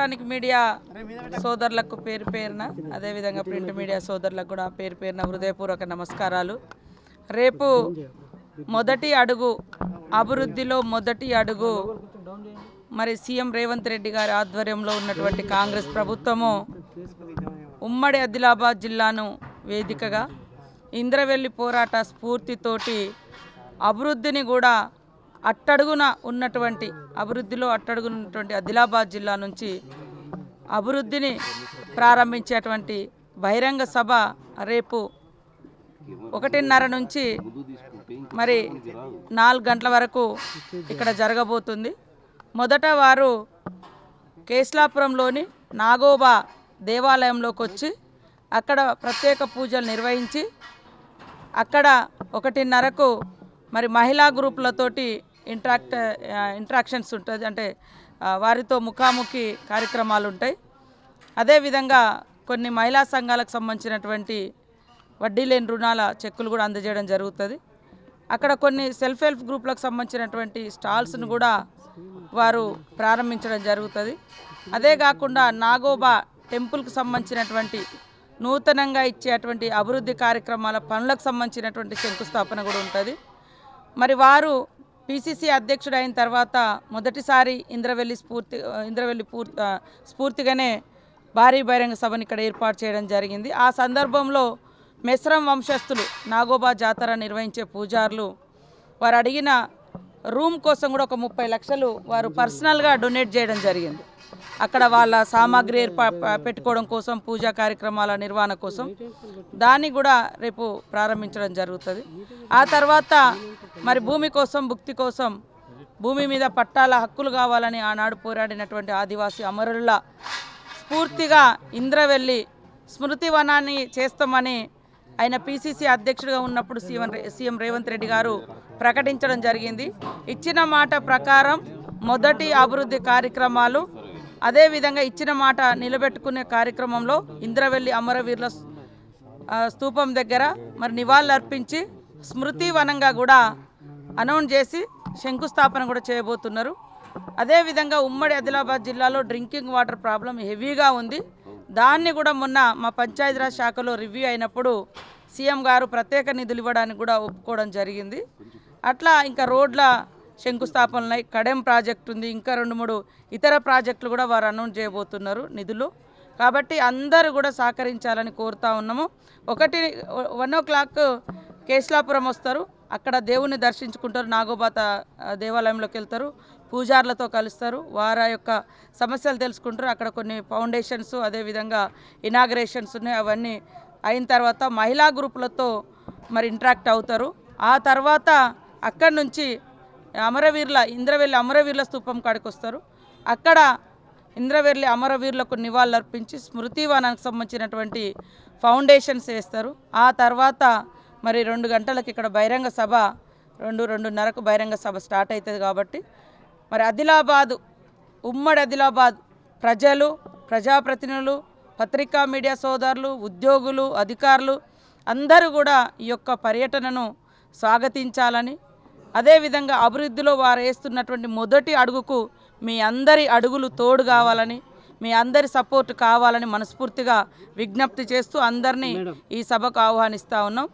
Electronic media సోదరులకు పేరు పేరున అదేవిధంగా ప్రింట్ మీడియా సోదరులకు కూడా పేరు పేరున హృదయపూర్వక నమస్కారాలు. రేపు మొదటి అడుగు అభివృద్ధిలో మొదటి అడుగు. మరి సీఎం రేవంత్ రెడ్డి గారి ఆధ్వర్యంలో ఉన్నటువంటి కాంగ్రెస్ ప్రభుత్వము ఉమ్మడి ఆదిలాబాద్ జిల్లాను వేదికగా ఇంద్రవెల్లి పోరాట స్ఫూర్తితోటి అభివృద్ధిని కూడా అట్టడుగున ఉన్నటువంటి అభివృద్ధిలో అట్టడుగున ఉన్నటువంటి ఆదిలాబాద్ జిల్లా నుంచి అభివృద్ధిని ప్రారంభించేటువంటి బహిరంగ సభ రేపు ఒకటిన్నర నుంచి మరి నాలుగు గంటల వరకు ఇక్కడ జరగబోతుంది. మొదట వారు కేస్లాపురంలోని నాగోబా దేవాలయంలోకి వచ్చి అక్కడ ప్రత్యేక పూజలు నిర్వహించి అక్కడ ఒకటిన్నరకు మరి మహిళా గ్రూపులతోటి ఇంట్రాక్ట్ ఇంట్రాక్షన్స్ ఉంటుంది. అంటే వారితో ముఖాముఖి కార్యక్రమాలు ఉంటాయి అదేవిధంగా కొన్ని మహిళా సంఘాలకు సంబంధించినటువంటి వడ్డీ లేని రుణాల చెక్కులు కూడా అందజేయడం జరుగుతుంది. అక్కడ కొన్ని సెల్ఫ్ హెల్ప్ గ్రూప్లకు సంబంధించినటువంటి స్టాల్స్ను కూడా వారు ప్రారంభించడం జరుగుతుంది. అదే కాకుండా నాగోబా టెంపుల్కి సంబంధించినటువంటి నూతనంగా ఇచ్చేటువంటి అభివృద్ధి కార్యక్రమాల పనులకు సంబంధించినటువంటి శంకుస్థాపన కూడా ఉంటుంది. మరి వారు పిసిసి అధ్యక్షుడు అయిన తర్వాత మొదటిసారి ఇంద్రవెల్లి స్ఫూర్తి ఇంద్రవెల్లి పూర్తి స్ఫూర్తిగానే భారీ బహిరంగ సభను ఇక్కడ ఏర్పాటు చేయడం జరిగింది. ఆ సందర్భంలో మెస్రం వంశస్థులు నాగోబా జాతర నిర్వహించే పూజారులు వారు అడిగిన రూమ్ కోసం కూడా ఒక ముప్పై లక్షలు వారు పర్సనల్గా డొనేట్ చేయడం జరిగింది. అక్కడ వాళ్ళ సామాగ్రి ఏర్పా పెట్టుకోవడం కోసం పూజా కార్యక్రమాల నిర్వహణ కోసం దాన్ని కూడా రేపు ప్రారంభించడం జరుగుతుంది. ఆ తర్వాత మరి భూమి కోసం భుక్తి కోసం భూమి మీద పట్టాల హక్కులు కావాలని ఆనాడు పోరాడినటువంటి ఆదివాసీ అమరుల స్ఫూర్తిగా ఇంద్రవెల్లి స్మృతి వనాన్ని చేస్తామని ఆయన పిసిసి అధ్యక్షుడిగా ఉన్నప్పుడు సీఎం సీఎం రేవంత్ రెడ్డి గారు ప్రకటించడం జరిగింది. ఇచ్చిన మాట ప్రకారం మొదటి అభివృద్ధి కార్యక్రమాలు అదేవిధంగా ఇచ్చిన మాట నిలబెట్టుకునే కార్యక్రమంలో ఇంద్రవెల్లి అమరవీరుల స్థూపం స్తూపం దగ్గర మరి నివాళులు అర్పించి స్మృతి వనంగా కూడా అనౌన్స్ చేసి శంకుస్థాపన కూడా చేయబోతున్నారు. అదేవిధంగా ఉమ్మడి ఆదిలాబాద్ జిల్లాలో డ్రింకింగ్ వాటర్ ప్రాబ్లం హెవీగా ఉంది. దాన్ని కూడా మొన్న మా పంచాయతీరాజ్ శాఖలో రివ్యూ అయినప్పుడు సీఎం గారు ప్రత్యేక నిధులు ఇవ్వడానికి కూడా ఒప్పుకోవడం జరిగింది. అట్లా ఇంకా రోడ్ల శంకుస్థాపనలు ఉన్నాయి కడెం ప్రాజెక్ట్ ఉంది. ఇంకా రెండు మూడు ఇతర ప్రాజెక్టులు కూడా వారు అనౌన్స్ చేయబోతున్నారు నిధులు. కాబట్టి అందరూ కూడా సహకరించాలని కోరుతా ఉన్నాము. ఒకటి వన్ ఓ క్లాక్ కేశలాపురం వస్తారు. అక్కడ దేవుణ్ణి దర్శించుకుంటారు. నాగోబాత దేవాలయంలోకి వెళ్తారు. పూజార్లతో కలుస్తారు. వారి యొక్క సమస్యలు తెలుసుకుంటారు. అక్కడ కొన్ని ఫౌండేషన్స్ అదేవిధంగా ఇనాగ్రేషన్స్ ఉన్నాయి. అవన్నీ అయిన తర్వాత మహిళా గ్రూపులతో మరి ఇంటరాక్ట్ అవుతారు. ఆ తర్వాత అక్కడి నుంచి అమరవీరుల ఇంద్రవెల్లి అమరవీరుల స్థూపం కాడికి వస్తారు. అక్కడ ఇంద్రవెల్లి అమరవీరులకు నివాళులర్పించి స్మృతివనానికి సంబంధించినటువంటి ఫౌండేషన్స్ వేస్తారు. ఆ తర్వాత మరి రెండు గంటలకు ఇక్కడ బహిరంగ సభ రెండు రెండున్నరకు బహిరంగ సభ స్టార్ట్ అవుతుంది కాబట్టి మరి ఆదిలాబాదు ఉమ్మడి ఆదిలాబాద్ ప్రజలు ప్రజాప్రతినిధులు పత్రికా మీడియా సోదరులు ఉద్యోగులు అధికారులు అందరూ కూడా ఈ యొక్క పర్యటనను స్వాగతించాలని అదేవిధంగా అభివృద్ధిలో వారు వేస్తున్నటువంటి మొదటి అడుగుకు మీ అందరి అడుగులు తోడు కావాలని మీ అందరి సపోర్ట్ కావాలని మనస్ఫూర్తిగా విజ్ఞప్తి చేస్తూ అందరినీ ఈ సభకు ఆహ్వానిస్తూ ఉన్నాం.